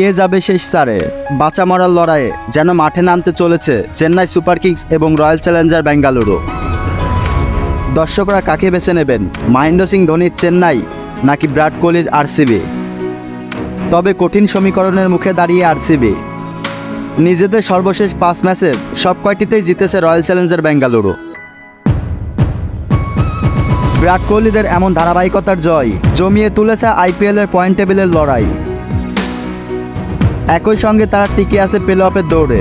কে যাবে শেষ চারে বাঁচা মরার লড়াইয়ে যেন মাঠে নামতে চলেছে চেন্নাই সুপার কিংস এবং রয়্যাল চ্যালেঞ্জার বেঙ্গালুরু। দর্শকরা কাকে বেছে নেবেন? মহেন্দ্র সিং ধোনির চেন্নাই নাকি বিরাট কোহলির আরসিবি? তবে কঠিন সমীকরণের মুখে দাঁড়িয়ে আরসিবি। নিজেদের সর্বশেষ পাঁচ ম্যাচের সব কয়টিতেই জিতেছে রয়্যাল চ্যালেঞ্জার বেঙ্গালুরু। বিরাট কোহলিদের এমন ধারাবাহিকতার জয় জমিয়ে তুলেছে আইপিএলের পয়েন্ট টেবিলের লড়াই। একই সঙ্গে তারা টিকে আছে প্লে অফের দৌড়ে।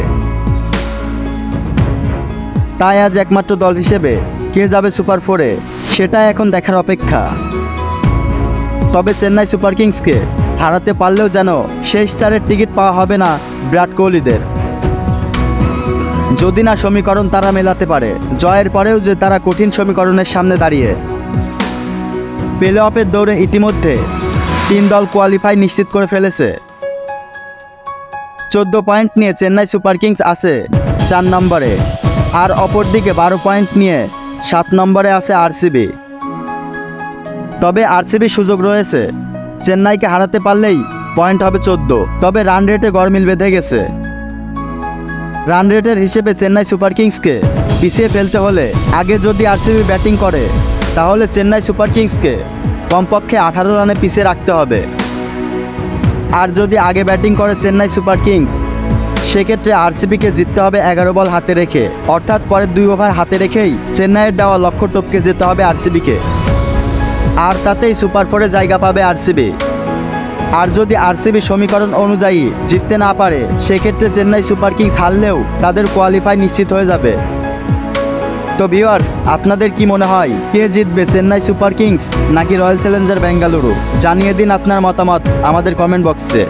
তাই আজ একমাত্র দল হিসেবে কে যাবে সুপার ফোরে সেটা এখন দেখার অপেক্ষা। তবে চেন্নাই সুপার কিংসকে হারাতে পারলেও যেন শেষ চারের টিকিট পাওয়া হবে না বিরাট কোহলিদের। যদি না সমীকরণ তারা মেলাতে পারে, জয়ের পরেও যে তারা কঠিন সমীকরণের সামনে দাঁড়িয়ে। প্লে অফের দৌড়ে ইতিমধ্যে তিন দল কোয়ালিফাই নিশ্চিত করে ফেলেছে। চোদ্দ পয়েন্ট নিয়ে চেন্নাই সুপার কিংস আছে চার নম্বরে। আর অপরদিকে বারো পয়েন্ট নিয়ে সাত নম্বরে আছে আরসিবি। তবে আরসিবির সুযোগ রয়েছে। চেন্নাইকে হারাতে পারলেই পয়েন্ট হবে চোদ্দ। তবে রান রেটে গরমিল বেঁধে গেছে। রান রেটের হিসেবে চেন্নাই সুপার কিংসকে পিছিয়ে ফেলতে হলে আগে যদি আরসিবি ব্যাটিং করে, তাহলে চেন্নাই সুপার কিংসকে কমপক্ষে আঠারো রানে পিছিয়ে রাখতে হবে। আর যদি আগে ব্যাটিং করে চেন্নাই সুপার কিংস, সেক্ষেত্রে আরসিবিকে জিততে হবে এগারো বল হাতে রেখে। অর্থাৎ পরের দুই ওভার হাতে রেখেই চেন্নাইয়ের দেওয়া লক্ষ্য টপকে যেতে হবে আরসিবিকে। আর তাতেই সুপার ফোরে জায়গা পাবে আরসিবি। আর যদি আরসিবি সমীকরণ অনুযায়ী জিততে না পারে, সেক্ষেত্রে চেন্নাই সুপার কিংস হারলেও তাদের কোয়ালিফাই নিশ্চিত হয়ে যাবে। তো ভিউয়ার্স আপনাদের কি মনে হয়, কে জিতবে চেন্নাই সুপার কিংস নাকি রয়্যাল চ্যালেঞ্জার বেঙ্গালুরু? জানিয়ে দিন আপনার মতামত আমাদের কমেন্ট বক্সে